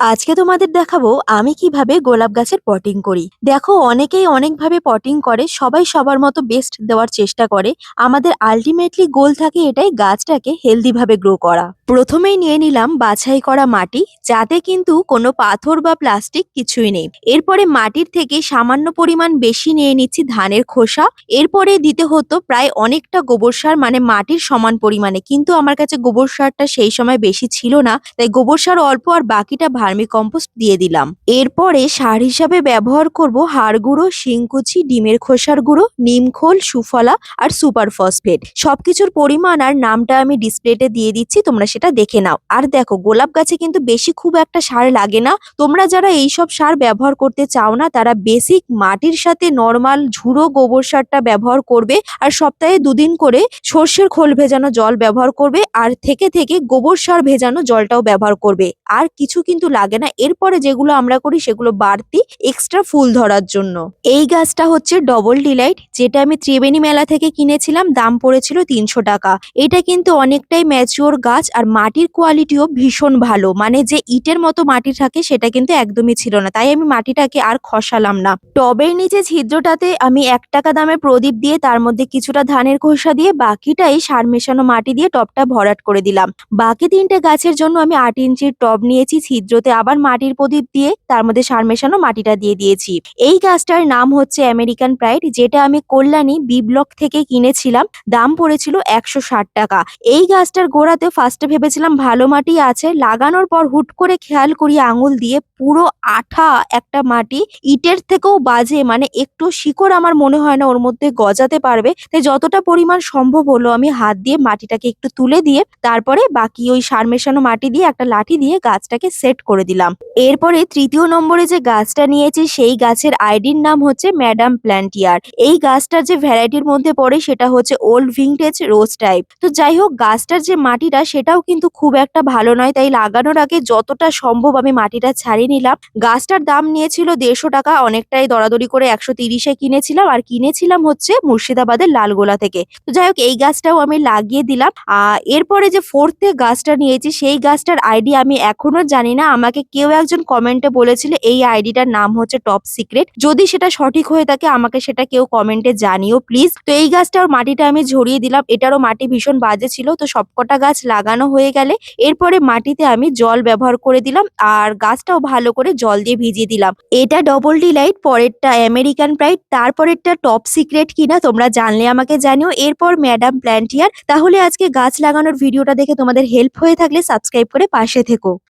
আজকে তোমাদের দেখাবো আমি কীভাবে গোলাপ গাছের পটিং করি। দেখো, অনেকেই অনেকভাবে পটিং করে, সবাই সবার মতো বেস্ট দেওয়ার চেষ্টা করে। আমাদের আলটিমেটলি গোল থাকে এটাই গাছটাকে হেলদি ভাবে গ্রো করা। প্রথমেই নিয়ে নিলাম বাছাই করা মাটি, যাতে কিন্তু কোনো পাথর বা প্লাস্টিক কিছুই নেই। এরপরে মাটির থেকে সামান্য পরিমাণ বেশি নিয়ে নিচ্ছি ধানের খোসা। এরপরে দিতে হতো প্রায় অনেকটা গোবর সার মানে মাটির সমান পরিমাণে। কিন্তু আমার কাছে গোবর সারটা সেই সময় বেশি ছিল না, তাই গোবর সার অল্প আর বাকিটা ভার্মি কম্পোস্ট দিয়ে দিলাম। এরপরে সার হিসাবে ব্যবহার করব হাড় গুঁড়ো শিংকুচি ডিমের খোসার গুঁড়ো নিমখোল সুফলা আর সুপার ফসফেট। সবকিছুর পরিমাণ আর নামটা আমি ডিসপ্লেতে দিয়ে দিচ্ছি, তোমরা সেটা দেখে নাও। আর দেখো, গোলাপ গাছে কিন্তু বেশি খুব একটা সার লাগে না। তোমরা যারা এইসব সার ব্যবহার করতে চাও না, তারা বেসিক মাটির সাথে নর্মাল ঝুড়ো গোবর সারটা ব্যবহার করবে আর সপ্তাহে দুদিন করে সর্ষের খোল ভেজানো জল ব্যবহার করবে আর থেকে থেকে গোবর সার ভেজানো জলটাও ব্যবহার করবে। আর কিছু কিন্তু লাগে না। এরপরে যেগুলো আমরা করি সেগুলো বাড়তি এক্সট্রা ফুল ধরার জন্য। এই গাছটা হচ্ছে ডবল ডিলাইট যেটা আমি ত্রিবেণী মেলা থেকে কিনেছিলাম, দাম পড়েছিল তিনশো টাকা। এটা কিন্তু অনেকটাই ম্যাচিওর গাছ আর মাটির কোয়ালিটিও ভীষণ ভালো। মানে যে ইটের মতো মাটি থাকে সেটা কিন্তু একদমই ছিল না। তাই আমি মাটিটাকে আর খসালাম না। টবের নিচে ছিদ্রটাতে আমি এক টাকা দামের প্রদীপ দিয়ে, তার মধ্যে কিছুটা ধানের খোসা দিয়ে বাকিটাই সার মেশানো মাটি দিয়ে টবটা ভরাট করে দিলাম। বাকি তিনটে গাছের জন্য আমি আট ইঞ্চির টব নিয়েছি, ছিদ্রতে আবার মাটির প্রদীপ দিয়ে তার মধ্যে সার মেশানো মাটিটা দিয়ে দিয়েছি। এই গাছটার নাম হচ্ছে আমেরিকান প্রাইড যেটা আমি কল্যাণী বি ব্লক থেকে কিনেছিলাম। দাম পড়েছিল একশো ষাট টাকা। এই গাছটার গোড়াতে ফার্স্টে ভেবেছিলাম ভালো মাটি আছে। লাগানোর পর হুট করে খেয়াল করি আঙুল দিয়ে পুরো আঠা একটা মাটি। ইটের থেকেও বাজে মানে একটু শিকড় আমার মনে হয় না ওর মধ্যে গজাতে পারবে। তাই যতটা পরিমাণ সম্ভব হলো আমি হাত দিয়ে মাটিটাকে একটু তুলে দিয়ে তারপরে বাকি ওই সার মেশানো মাটি দিয়ে একটা লাঠি দিয়ে গাছটাকে সেট করে দিলাম। এরপরে তৃতীয় নম্বরে যে গাছটা নিয়েছি, সেই গাছের আইডির নাম হচ্ছে ম্যাডাম প্ল্যান্টিয়ার এই গাছটার যে ভ্যারাইটির মধ্যে পড়ে সেটা হচ্ছে ওল্ড ভিংটেজ রোজ টাইপ তো যাই হোক, গাছটার যে মাটিটা সেটাও কিন্তু খুব একটা ভালো নয়। তাই লাগানোর আগে যতটা সম্ভব আমি মাটিটা ছাড়িয়ে নিলাম। গাছটার দাম নিয়েছিল দেড়শো টাকা, অনেকটাই দরাদরি করে একশো তিরিশে কিনেছিলাম। আর কিনেছিলাম হচ্ছে মুর্শিদাবাদের লালগোলা থেকে। তো যাই হোক, এই গাছটাও আমি লাগিয়ে দিলাম। আর এরপরে যে ফোর্থে গাছটা নিয়েছি, সেই গাছটার আইডি আমি এখনও জানি না। আমাকে কেউ একজন কমেন্টে বলেছিল, এই আইডিটার নাম হচ্ছে টপ সিক্রেট যদি সেটা সঠিক হয়ে থাকে, আমাকে সেটা কেউ কমেন্টে জানিও প্লিজ তো এই গাছটার মাটিটা আমি ঝরিয়ে দিলাম। এটারও মাটি ভীষণ বাজে ছিল, তো সবকটা গাছ লাগানো হয়ে গেলে এরপরে মাটিতে আমি জল ব্যবহার করে দিলাম আর গাছটাও ভালো করে জল দিয়ে ভিজিয়ে দিলাম। এটা ডবল ডিলাইট পরেরটা আমেরিকান প্রাইড তারপরেরটা টপ সিক্রেট কিনা তোমরা জানলে আমাকে জানিও। এরপর ম্যাডাম প্ল্যান্টিয়ার তাহলে আজকে গাছ লাগানোর ভিডিওটা দেখে তোমাদের হেল্প হয়ে থাকলে সাবস্ক্রাইব করে পাশে থেকো।